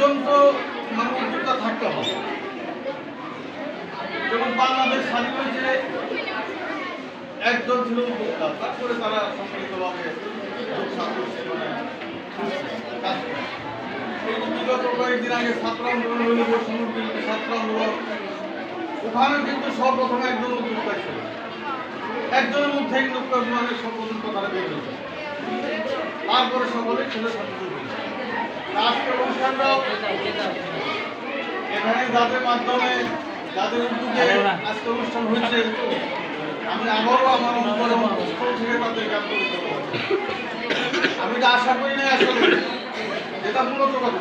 একজন তো মানে থাকতে হবে। যেমন বাংলাদেশ স্বাধীন হয়েছে, একজন ছিল উদ্যোক্তা, তারপরে তারা সম্মিলিতভাবে বিগত কয়েকদিন আগে ছাত্র আন্দোলন হইল বিরোধী ছাত্র আন্দোলন। ওখানে কিন্তু সর্বপ্রথম একজন উদ্যোক্তা ছিল। একজনের মধ্যে কিন্তু মানে সর্বপ্রথম কথাটা বের হয়েছে তারপরে সকলে ছেলে আজকের অনুষ্ঠানটাও এখানে যাদের মাধ্যমে যাদের উদ্যোগে আজকে অনুষ্ঠান হয়েছে আমি আবারও আমার অন্তঃস্থল থেকে তাদেরকে আন্তরিক ধন্যবাদ। আমি এটা আশা করি না আসলে যেটা মূলত কথা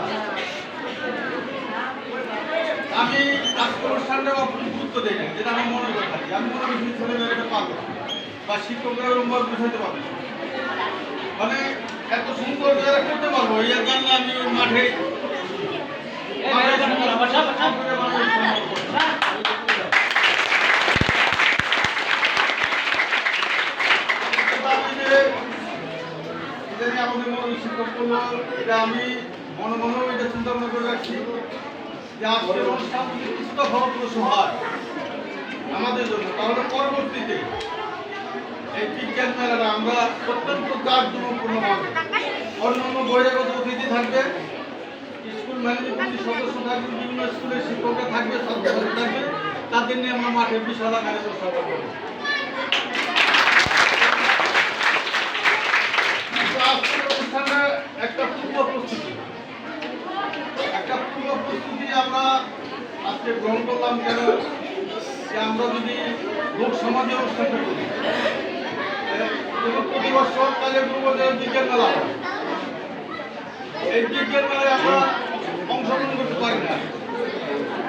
আমি আজকে অনুষ্ঠানটা গুরুত্ব দিই না যেটা আমি মনে করে থাকি আমি মনে করি ছেলে মেয়েরা পারবে না। বা শিক্ষকরা বুঝাইতে পারবে মানে এত সুন্দর যারা করতে পারব এই জন্য আমি মাঠে করে। আমাদের মনে এটা আমি মনে এটা চিন্তা করে রাখছি যে আজকের অনুষ্ঠান কিছুটা ফলপ্রসূ হয় আমাদের জন্য তাহলে পরবর্তীতে এই বিজ্ঞান মেলাটা আমরা অত্যন্ত জাঁকজমকপূর্ণভাবে অন্য অন্য বহিরাগত অতিথি থাকবে, স্কুল ম্যানেজমেন্ট সদস্য থাকবে, বিভিন্ন স্কুলের শিক্ষকরা থাকবে, ছাত্রছাত্রী থাকবে, তাদের নিয়ে আমরা মাঠে বিশাল আকারে অনুষ্ঠান করব। একটা পূর্ব প্রস্তুতি। একটা পূর্ব প্রস্তুতি আমরা আজকে গ্রহণ করলাম কেন? আমরা যদি লোক সমাজে অনুষ্ঠানটা করি প্রতি বছর কাজের পূর্বদের বিজ্ঞান মেলা এই বিজ্ঞান মেলায় আমরা অংশগ্রহণ করতে পারি না।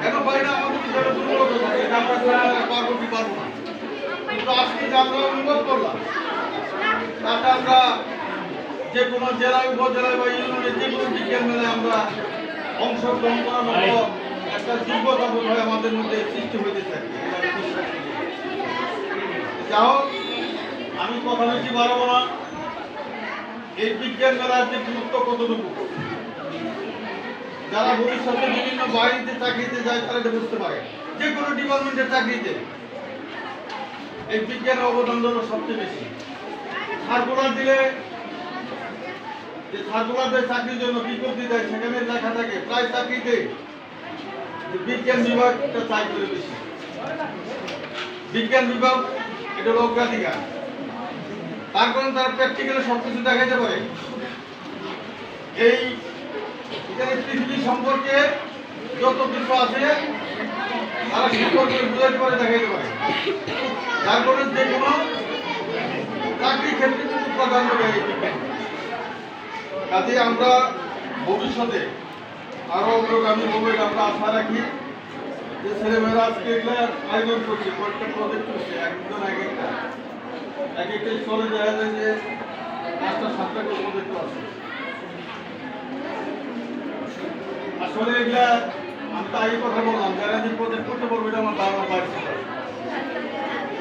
কেন পারি না? আমাদের বিষয়টা দুর্বলতা থাকে। যে আমরা পারব কি পারব না। কিন্তু আজকে যে আমরা অনুভব করলাম তাতে আমরা যে কোনো জেলায় উপজেলায় বা ইউনিয়নে যে কোনো বিজ্ঞান মেলায় আমরা অংশগ্রহণ করার মতো একটা যোগ্যতা বোধ হয় আমাদের মধ্যে সৃষ্টি হইতে থাকে। যা হোক আমি কথা বেশি বাড়াবো না এই বিজ্ঞান মেলার যে গুরুত্ব কতটুকু? যারা ভবিষ্যতে বিভিন্ন বাড়িতে চাকরিতে যায়, তারা এটা বুঝতে পারে। যে কোনো ডিপার্টমেন্টের চাকরিতে। এই বিজ্ঞানের অবদান হলো সবচেয়ে বেশি। সার্কুলার দিলে যে সার্কুলারদের চাকরির জন্য বিজ্ঞপ্তি দেয়, সেখানে লেখা থাকে, প্রায় চাকরিতে বিজ্ঞান বিভাগটা চাই করে বেশি। বিজ্ঞান বিভাগ, এটা অগ্রাধিকার তার কারণ তারা প্র্যাকটিক্যালে সব কিছু দেখাইতে পারে। এই এখানে পৃথিবী সম্পর্কে যত কিছু আছে, তারা সম্পর্কে বুঝাইতে পারে দেখাইতে পারে। যার কারণে যে কোনো চাকরি ক্ষেত্রে কিন্তু প্রাধান্য দেয় কাজে আমরা ভবিষ্যতে আরও অগ্রগামী হবে আমরা আশা রাখি। যে ছেলেমেয়েরা আজকে এগুলো আয়োজন করছে, কয়েকটা প্রজেক্ট করছে, একজন এক একটা। এক একটা আসলে এগুলা আমি তো কথা বললাম, যারা যে প্রজেক্ট করতে পারব এটা আমার ধারণা বাইরে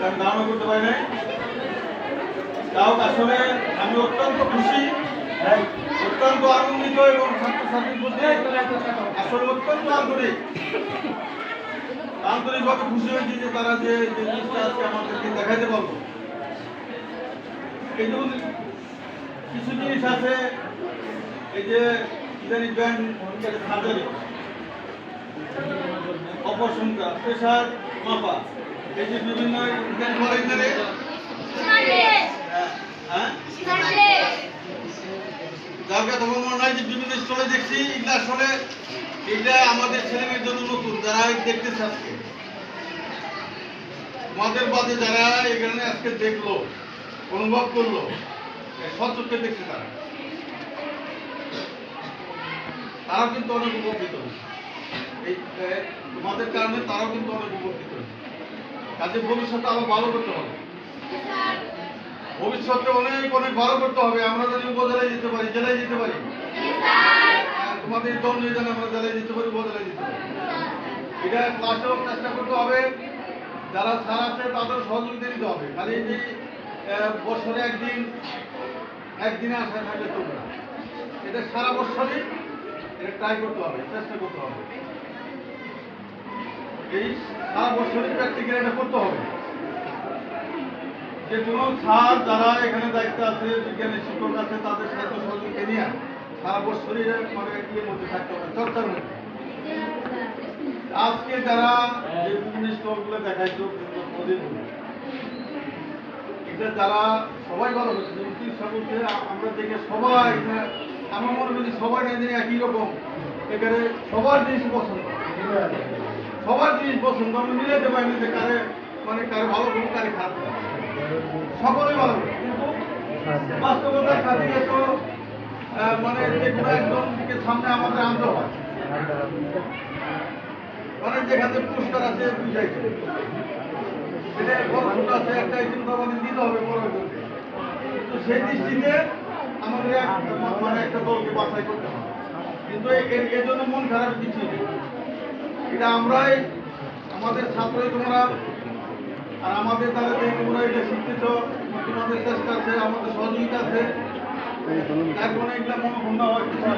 আমি ধারণা করতে পারি নাই। তাও আসলে আমি অত্যন্ত খুশি অত্যন্ত আনন্দিত এবং ছাত্রছাত্রীর প্রতি আসলে অত্যন্ত আন্তরিক। আন্তরিকভাবে খুশি হয়েছি যে তারা যে জিনিসটা আজকে আমাদেরকে দেখাইতে পারব এই কিছু জিনিস আছে, এই যে ইদানি ব্যান্ড সার্জারি অপসংখ্যা প্রেশার মাপা, এই যে বিভিন্ন বলে হ্যাঁ মনে হয় যে বিভিন্ন স্টলে দেখছি এগুলো আসলে এটা আমাদের ছেলেমেয়ের জন্য নতুন যারা দেখতেছে আজকে। আমাদের বাদে যারা এখানে আজকে দেখল। অনুভব করল। সচক্ষে দেখছে তারা। তারাও কিন্তু অনেক উপকৃত। এই তোমাদের কারণে তারাও কিন্তু অনেক উপকৃত। কাজে ভবিষ্যতে আরও ভালো করতে হবে। ভবিষ্যতে অনেক অনেক ভালো করতে হবে। আমরা যদি উপজেলায় যেতে পারি জেলায় যেতে পারি। তোমাদের দল নিয়ে যেন আমরা জেলায় যেতে পারি উপজেলায় যেতে পারি। এটা ক্লাসেও চেষ্টা করতে হবে। যারা স্যার আছে তাদের সহযোগিতা নিতে হবে। খালি আহ, বছরে একদিন, একদিনে আসা থাকলে তোমরা। এটা সারা বছরই এটা ট্রাই করতে হবে, চেষ্টা করতে হবে। এই সারা বছরই প্র্যাকটিক্যাল এটা করতে হবে। যে কোনো স্যার যারা এখানে দায়িত্ব আছে, বিজ্ঞানের শিক্ষক আছে, তাদের সাথে সহযোগিতা নিয়ে সারা বছরই মানে ইয়ের মধ্যে থাকতে হবে, চর্চার মধ্যে। আজকে যারা যে স্টলগুলো দেখাইছো, ওদের এটা যারা সবাই ভালো হচ্ছে যেমন চিকিৎসা আমরা দেখে সবাই আমার মনে যে সবাই একই রকম। এখানে সবার জিনিস পছন্দ। সবার জিনিস পছন্দ। আমি মিলাইতে পারিনি যে কারে মানে কারে ভালো করব, কারে খারাপ সকলে ভালো। কিন্তু বাস্তবতার সাথে তো মানে যে কোনো একজনকে সামনে আমাদের আনতে হয়। মানে যেখানে পুরস্কার আছে বুঝাইছে এটা বড় ছোট একটা আইটেম আমাদের দিতে হবে বড় একজনকে তো সেই আমাদের এক মানে একটা দলকে করতে হবে। কিন্তু জন্য মন খারাপ এটা আমরাই, আমাদের ছাত্রই তোমরা, আর আমাদের দ্বারা তোমরা এটা শিখতেছ তোমাদের চেষ্টা আছে, আমাদের সহযোগিতা আছে। তার কোনো এগুলা মনে ভঙ্গ হওয়ার কিছু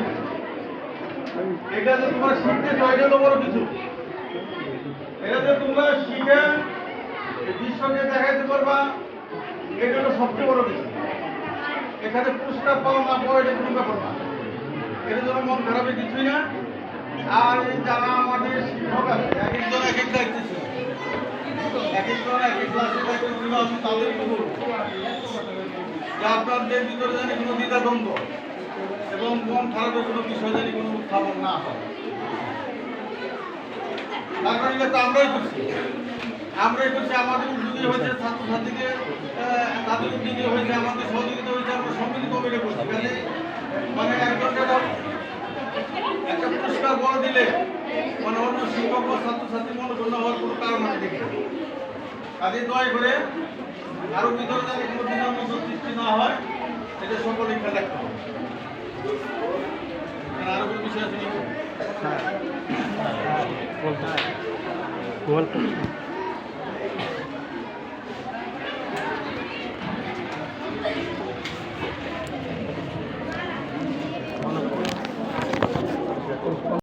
এটা যে তোমরা শিখতে এটা হলো বড় কিছু। এটা যে তোমরা শিখে বিশ্বকে দেখাইতে পারবা এটা হলো সবচেয়ে বড় বিষয়। এখানে পুরস্কার পাওয়া না পাওয়া এটা কোনো ব্যাপার না। এটা জন্য মন খারাপের কিছুই না। আর যারা আমাদের শিক্ষক আছে, এক একজন এক এক আপনাদের ভিতরে জানি কোনো দ্বিধাদ্বন্দ্ব এবং মন খারাপের কোনো বিষয় জানি কোনো উত্থাপন না হয়। আমরাই করছি আমরাই করছি আমাদের উদ্যোগী হয়েছে ছাত্রছাত্রীকে তাদের উদ্যোগী হয়েছে আমাদের সহযোগিতা হয়েছে আমরা সম্মিলিত অভিনয় করছি। কাজে মানে একজন একটা পুরস্কার বড় দিলে মানে অন্য শিক্ষক বা ছাত্রছাত্রী মনে করলে হওয়ার কোনো কারণ আমি দেখি। কাজে দয়া করে আরও ভিতরে যাতে কোনো দ্বিধাদ্বন্দ্ব সৃষ্টি না হয় এটা সকলে খেয়াল রাখতে হবে। আর কোনো বিষয় আছে নাকি? গল্প